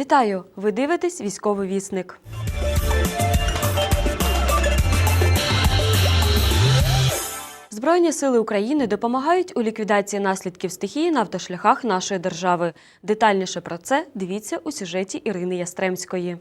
Вітаю! Ви дивитесь військовий вісник. Збройні сили України допомагають у ліквідації наслідків стихії на автошляхах нашої держави. Детальніше про це дивіться у сюжеті Ірини Ястремської.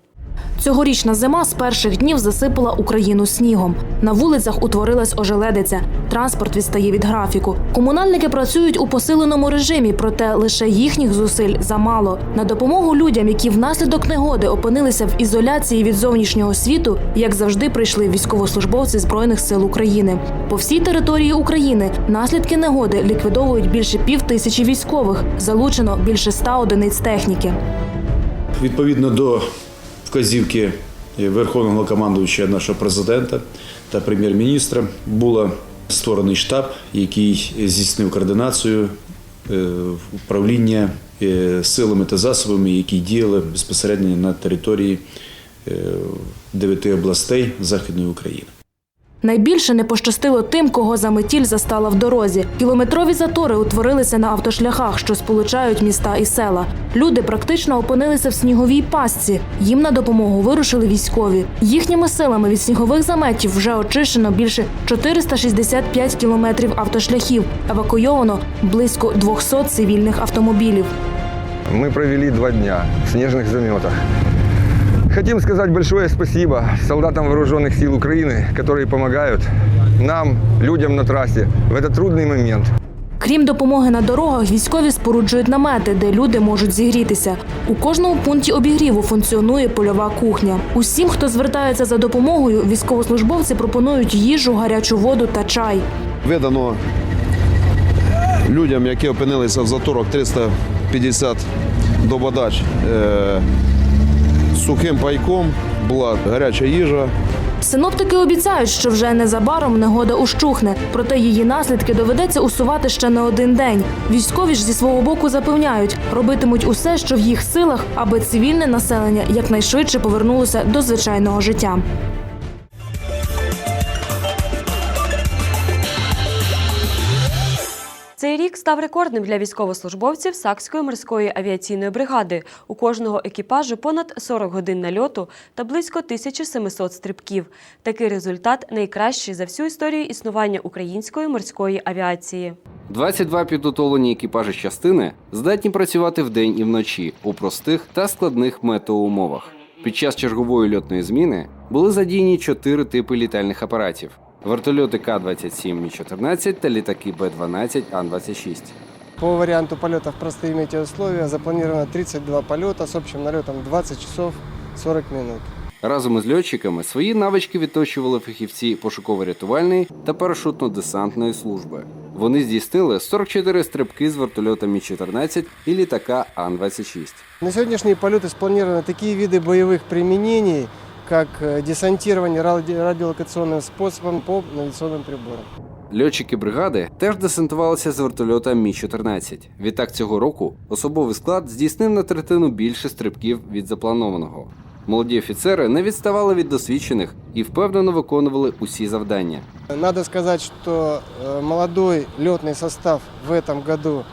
Цьогорічна зима з перших днів засипала Україну снігом. На вулицях утворилась ожеледиця. Транспорт відстає від графіку. Комунальники працюють у посиленому режимі, проте лише їхніх зусиль замало. На допомогу людям, які внаслідок негоди опинилися в ізоляції від зовнішнього світу, як завжди, прийшли військовослужбовці збройних сил України. По всій території України наслідки негоди ліквідовують більше пів тисячі військових. Залучено більше ста одиниць техніки. Відповідно до вказівки Верховного командувача нашого президента та прем'єр-міністра було створений штаб, який здійснив координацію е, управління е, силами та засобами, які діяли безпосередньо на території е, дев'яти областей Західної України. Найбільше не пощастило тим, кого заметіль застала в дорозі. Кілометрові затори утворилися на автошляхах, що сполучають міста і села. Люди практично опинилися в сніговій пастці. Їм на допомогу вирушили військові. Їхніми силами від снігових заметів вже очищено більше 465 кілометрів автошляхів. Евакуйовано близько 200 цивільних автомобілів. Мы провели два дня в снежных заметах. Хотим сказать большое спасибо солдатам вооруженных сил Украины, которые помогают нам, людям на трассе, в этот трудный момент. Крім допомоги на дорогах, військові споруджують намети, де люди можуть зігрітися. У кожному пункті обігріву функціонує польова кухня. Усім, хто звертається за допомогою, військовослужбовці пропонують їжу, гарячу воду та чай. видано людям, які опинилися в заторах 350 дободач е, сухим пайком, була гаряча їжа. Синоптики обіцяють, що вже незабаром негода ущухне, проте її наслідки доведеться усувати ще не один день. Військові ж зі свого боку запевняють, робитимуть усе, що в їх силах, аби цивільне населення якнайшвидше повернулося до звичайного життя. Цей рік став рекордним для військовослужбовців Сакської морської авіаційної бригади. У кожного екіпажу понад 40 годин нальоту та близько 1700 стрибків. Такий результат найкращий за всю історію існування української морської авіації. 22 підготовлені екіпажі частини здатні працювати вдень і вночі у простих та складних метеоумовах. Під час чергової льотної зміни були задіяні чотири типи літальних апаратів: вертольоти К-27 Мі-14 та літаки Б-12 Ан-26. По варианту полета в простые метеоусловия запланировано 32 полета с общим налетом 20 часов 40 минут. Разом із льотчиками свої навички відточували фахівці пошуково-рятувальної та парашутно-десантної служби. Вони здійснили 44 стрибки з вертольота Мі-14 і літака Ан-26. На сегодняшние полеты спланированы такие виды боевых применений, как э, десантирование ради- радиолокационным способом по навигационным приборам. Льотчики бригади теж десантувалися з вертольота Мі-14. Відтак цього року особовий склад здійснив на третину більше стрибків від запланованого. Молоді офіцери не відставали від досвідчених і впевнено виконували усі завдання. Надо сказать, что э, молодой летный состав в этом году м,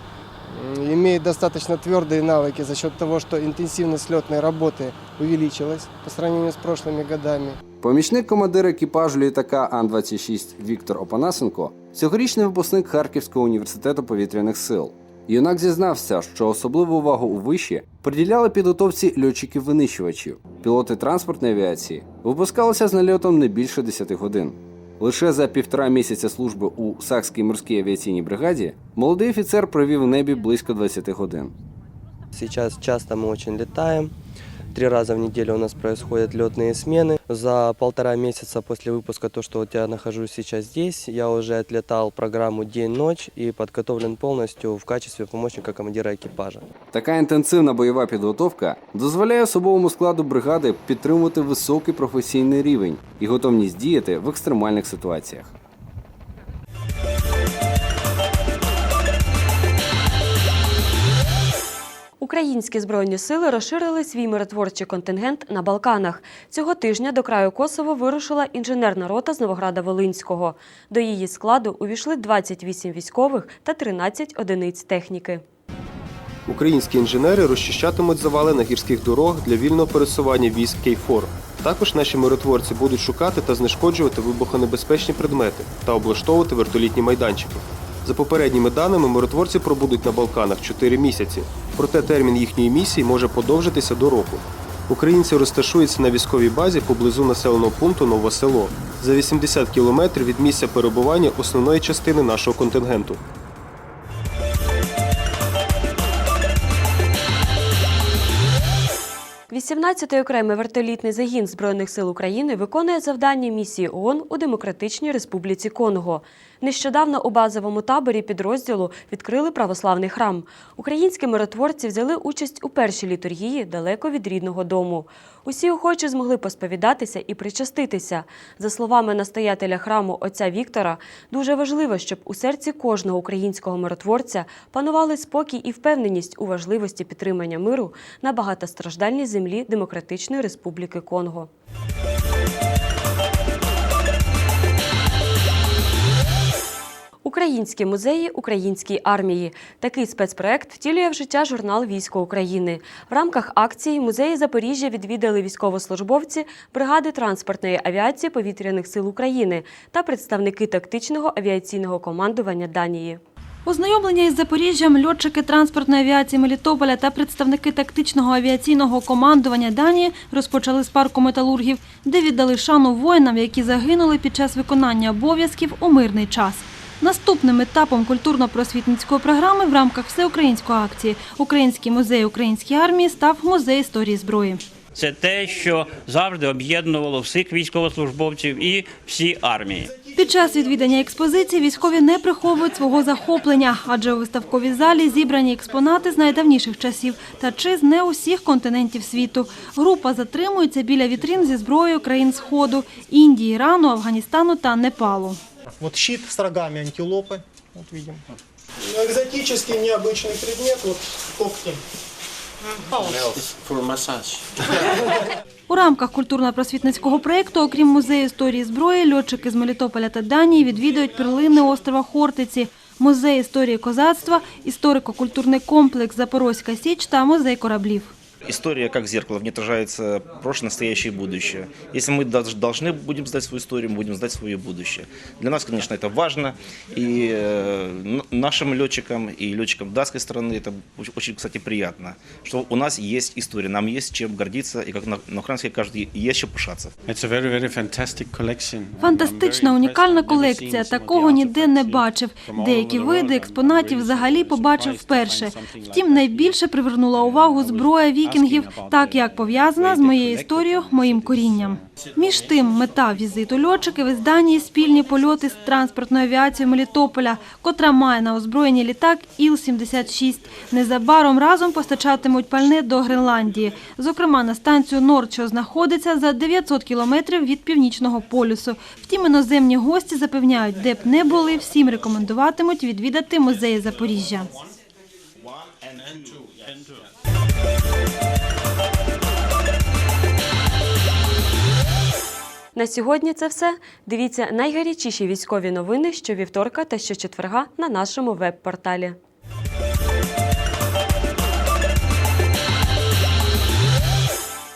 имеет достаточно твердые навыки за счет того, что интенсивность летной работы увеличилась по сравнению с прошлыми годами. Помічник командира екіпажу літака Ан-26 Віктор Опанасенко цьогорічний випускник Харківського університету повітряних сил. Юнак зізнався, що особливу увагу у виші приділяли підготовці льотчиків-винищувачів. Пілоти транспортної авіації випускалися з нальотом не більше 10 годин. Лише за півтора місяця служби у Сакській морській авіаційній бригаді молодий офіцер провів в небі близько 20 годин. Сейчас часто ми дуже летаем. Три раза в неделю у нас происходят летные смены. За полтора месяца после выпуска, то, что вот я нахожусь сейчас здесь, я уже отлетал программу день-ночь и подготовлен полностью в качестве помощника командира экипажа. Така інтенсивна бойова підготовка дозволяє особовому складу бригади підтримувати високий професійний рівень і готовність діяти в екстремальних ситуаціях. Українські збройні сили розширили свій миротворчий контингент на Балканах. Цього тижня до краю Косово вирушила інженерна рота з Новограда Волинського. До її складу увійшли 28 військових та 13 одиниць техніки. Українські інженери розчищатимуть завали на гірських дорогах для вільного пересування військ Кейфор. Також наші миротворці будуть шукати та знешкоджувати вибухонебезпечні предмети та облаштовувати вертолітні майданчики. За попередніми даними, миротворці пробудуть на Балканах 4 місяці, проте термін їхньої місії може подовжитися до року. Українці розташуються на військовій базі поблизу населеного пункту Нове Село за 80 кілометрів від місця перебування основної частини нашого контингенту. 18-й окремий вертолітний загін Збройних сил України виконує завдання місії ООН у Демократичній Республіці Конго. Нещодавно у базовому таборі підрозділу відкрили православний храм. Українські миротворці взяли участь у першій літургії далеко від рідного дому. Усі охочі змогли посповідатися і причаститися. За словами настоятеля храму отця Віктора, дуже важливо, щоб у серці кожного українського миротворця панували спокій і впевненість у важливості підтримання миру на багатостраждальній землі Демократичної Республіки Конго. Українські музеї українській армії. Такий спецпроект втілює в життя журнал Військо України. В рамках акції музеї Запоріжжя відвідали військовослужбовці бригади транспортної авіації повітряних сил України та представники тактичного авіаційного командування Данії. Ознайомлення із Запоріжжям льотчики транспортної авіації Мелітополя та представники тактичного авіаційного командування Данії розпочали з парку металургів, де віддали шану воїнам, які загинули під час виконання обов'язків у мирний час. Наступним етапом культурно-просвітницької програми в рамках всеукраїнської акції Український музей української армії став музей історії зброї. Це те, що завжди об'єднувало всіх військовослужбовців і всі армії. Під час відвідання експозиції військові не приховують свого захоплення, адже у виставковій залі зібрані експонати з найдавніших часів та чи з не усіх континентів світу. Група затримується біля вітрин зі зброєю країн Сходу – Індії, Ірану, Афганістану та Непалу. Вот щит с рогами антилопы, вот видим. Ну, Экзотический, необычный предмет, вот когти. У рамках культурно-просвітницького проєкту, окрім музею історії зброї, льотчики з Мелітополя та Данії відвідують перлини острова Хортиці, музей історії козацтва, історико-культурний комплекс Запорозька Січ та музей кораблів. История как зеркало, в ней отражается прошлое, настоящее и будущее. Если мы дож- должны будем знать свою историю, мы будем знать свое будущее. Для нас, конечно, это важно. И э, н- нашим летчикам и летчикам датской страны это оч- очень, кстати, приятно, что у нас есть история, нам есть чем гордиться, и как на, на украинской каждый есть чем пишаться. Фантастична, унікальна колекція. Такого ніде не бачив. Деякі види експонатів взагалі побачив вперше. Втім, найбільше привернула увагу зброя вікінгів, так як пов'язана з моєю історією, моїм корінням. Між тим, мета візиту льотчиків із Данії – спільні польоти з транспортною авіацією Мелітополя, котра має на озброєнні літак Іл-76. Незабаром разом постачатимуть пальне до Гренландії, зокрема на станцію Норд, що знаходиться за 900 кілометрів від північного полюсу. Втім, іноземні гості запевняють, де б не були, всім рекомендуватимуть відвідати музеї Запоріжжя. На сьогодні це все. Дивіться найгарячіші військові новини щовівторка та щочетверга на нашому веб-порталі.